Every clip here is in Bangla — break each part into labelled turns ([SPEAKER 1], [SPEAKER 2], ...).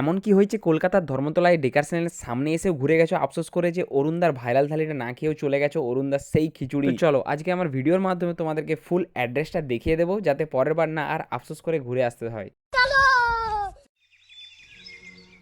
[SPEAKER 1] এমন কি হয়েছে? কলকাতার ধর্মতলায় ডেকার চ্যানেলের সামনে এসে ঘুরে গেছো, আফসোস করে যে অরুণদার ভাইরাল থালিটা না খেয়েও চলে গেছো, অরুণদার সেই খিচুড়ি। চলো, আজকে আমার ভিডিওর মাধ্যমে তোমাদেরকে ফুল অ্যাড্রেসটা দেখিয়ে দেবো, যাতে পরের বার না আর আফসোস করে ঘুরে আসতে হয়।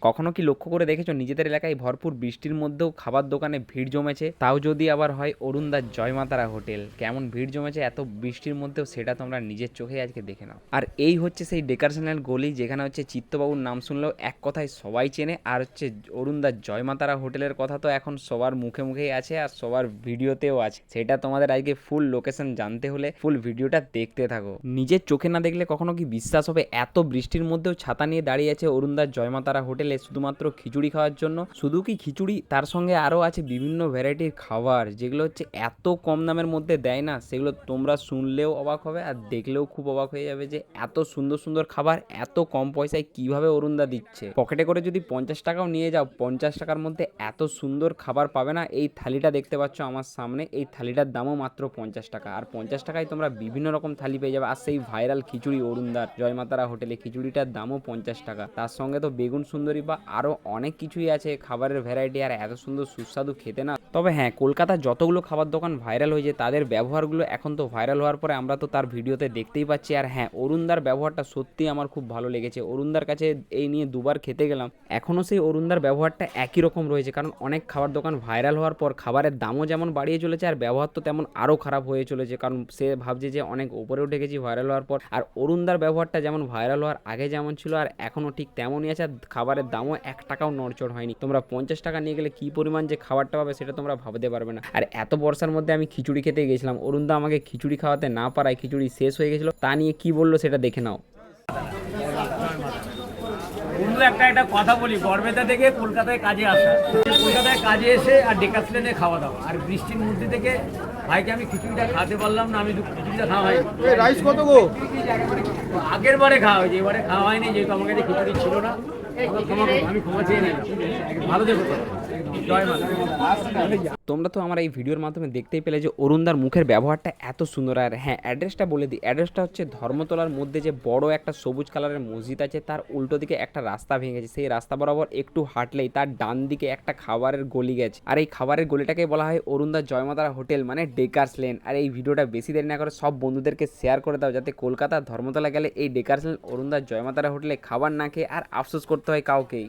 [SPEAKER 1] কখনো কি লক্ষ্য করে দেখেছ? নিজেদের এলাকায় ভরপুর বৃষ্টির মধ্যেও খাবার দোকানে ভিড় জমেছে। তাও যদি আবার হয় অরুণদার জয়মাতারা হোটেল। কেমন ভিড় জমেছে, এত বৃষ্টির মধ্যেও সেটা তোমরা নিজের চোখে আজকে দেখে নাও। আর এই হচ্ছে সেই ডেকারশনাল গলি, যেখানে হচ্ছে চিত্তবাবুর নাম শুনলেও এক কথায় সবাই চেনে। আর হচ্ছে অরুণদার জয়মাতারা হোটেলের কথা তো এখন সবার মুখে মুখেই আছে আর সবার ভিডিওতেও আছে। সেটা তোমাদের আজকে ফুল লোকেশন জানতে হলে ফুল ভিডিওটা দেখতে থাকো। নিজের চোখে না দেখলে কখনো কি বিশ্বাস হবে? এত বৃষ্টির মধ্যেও ছাতা নিয়ে দাঁড়িয়ে আছে অরুণদার জয়মাতারা হোটেলে। শুধুমাত্র খিচুড়ি খাওয়ার জন্য। শুধু কি খিচুড়ি? তার সঙ্গে আরও আছে বিভিন্ন ভ্যারাইটির খাবার, যেগুলো হচ্ছে এত কম দামের মধ্যে দেয় না। সেগুলো তোমরা শুনলেও অবাক হবে আর দেখলেও খুব অবাক হয়ে যাবে যে এত সুন্দর সুন্দর খাবার, এত কম পয়সায় কীভাবে অরুণদা দিচ্ছে? পকেটে করে যদি পঞ্চাশ টাকাও নিয়ে যাও, পঞ্চাশ টাকার মধ্যে এত সুন্দর খাবার পাবে না। এই থালিটা দেখতে পাচ্ছ আমার সামনে, এই থালিটার দামও মাত্র পঞ্চাশ টাকা। আর পঞ্চাশ টাকায় তোমরা বিভিন্ন রকম থালি পেয়ে যাবে। আর সেই ভাইরাল খিচুড়ি অরুণদার জয়মাতারা হোটেলে খিচুড়িটার দামও পঞ্চাশ টাকা। তার সঙ্গে তো বেগুন সুন্দরী বা আরও অনেক কিছুই আছে, খাবারের ভ্যারাইটি আর এত সুন্দর সুস্বাদু খেতে না। তবে হ্যাঁ কলকাতার যতগুলো খাবার দোকান ভাইরাল হয়েছে, তাদের ব্যবহারগুলো এখন তো ভাইরাল হওয়ার পরে আমরা তো তার ভিডিওতে দেখতেই পাচ্ছি। আর হ্যাঁ অরুণদার ব্যবহারটা সত্যি আমার খুব ভালো লেগেছে। অরুণদার কাছে এই নিয়ে দুবার খেতে গেলাম। এখনও সেই অরুণদার ব্যবহারটা একই রকম রয়েছে, কারণ অনেক খাবার দোকান ভাইরাল হওয়ার পর খাবারের দামও যেমন বাড়িয়ে চলেছে, আর ব্যবহার তো তেমন আরও খারাপ হয়ে চলেছে। কারণ সে ভাবছে যে অনেক উপরে উঠে গেছি ভাইরাল হওয়ার পর। আর অরুণদার ব্যবহারটা যেমন ভাইরাল হওয়ার আগে যেমন ছিল, আর এখনও ঠিক তেমনই আছে। আর খাবারের দামও এক টাকাও নড়চড় হয়নি। তোমরা পঞ্চাশ টাকা নিয়ে গেলে কী পরিমাণ যে খাবারটা পাবে সেটা তোমরা ভাবতে পারবে না। আর এত বর্ষার মধ্যে আমি খিচুড়ি খেতে গেছিলাম। অরুণদা আমাকে খিচুড়ি খাওয়াতে না পারায় খিচুড়ি শেষ হয়ে গেছিল। তা নিয়ে কি বলল সেটা দেখে নাও।
[SPEAKER 2] বন্ধু একটা একটা কথা বলি। গড়বেতা থেকে কলকাতায় কাজে আসা। কলকাতায় কাজে এসে আর ডেকাসলেনে খাওয়া দাওয়া। আর বৃষ্টির মধ্যে থেকে ভাইকে আমি খিচুড়িটা খাওয়াতে পারলাম না। আমি খিচুড়িটা খাওয়া হয়নি।
[SPEAKER 3] রাইস কত গো?
[SPEAKER 2] আগের বারে খাওয়া হয়েছে এবারে খাওয়া হয়নি। যেহেতু আমার কাছে খিচুড়ি ছিল না। আমি ক্ষমা ভালো দেখো জয় মা
[SPEAKER 1] তোমরা তো আমার এই ভিডিওর মাধ্যমে দেখতেই পেলে যে অরুণদার মুখের ব্যবহারটা এত সুন্দর আর হ্যাঁ অ্যাড্রেসটা বলে দিই। অ্যাড্রেসটা হচ্ছে ধর্মতলার মধ্যে যে বড় একটা সবুজ কালারের মসজিদ আছে, তার উল্টো দিকে একটা রাস্তা ভেঙে গেছে। সেই রাস্তা বরাবর একটু হাঁটলেই তার ডান দিকে একটা খাবারের গলি গেছে। আর এই খাবারের গলিটাকে বলা হয় অরুণদার জয়মাতারা হোটেল মানে ডেকার্স লেন আর এই ভিডিওটা বেশি দেরি না করে সব বন্ধুদেরকে শেয়ার করে দাও, যাতে কলকাতার ধর্মতলা গেলে এই ডেকার্স লেন অরুণদার জয়মাতারা হোটেলে খাবার না খেয়ে আর আফসোস করতে হয় কাউকেই।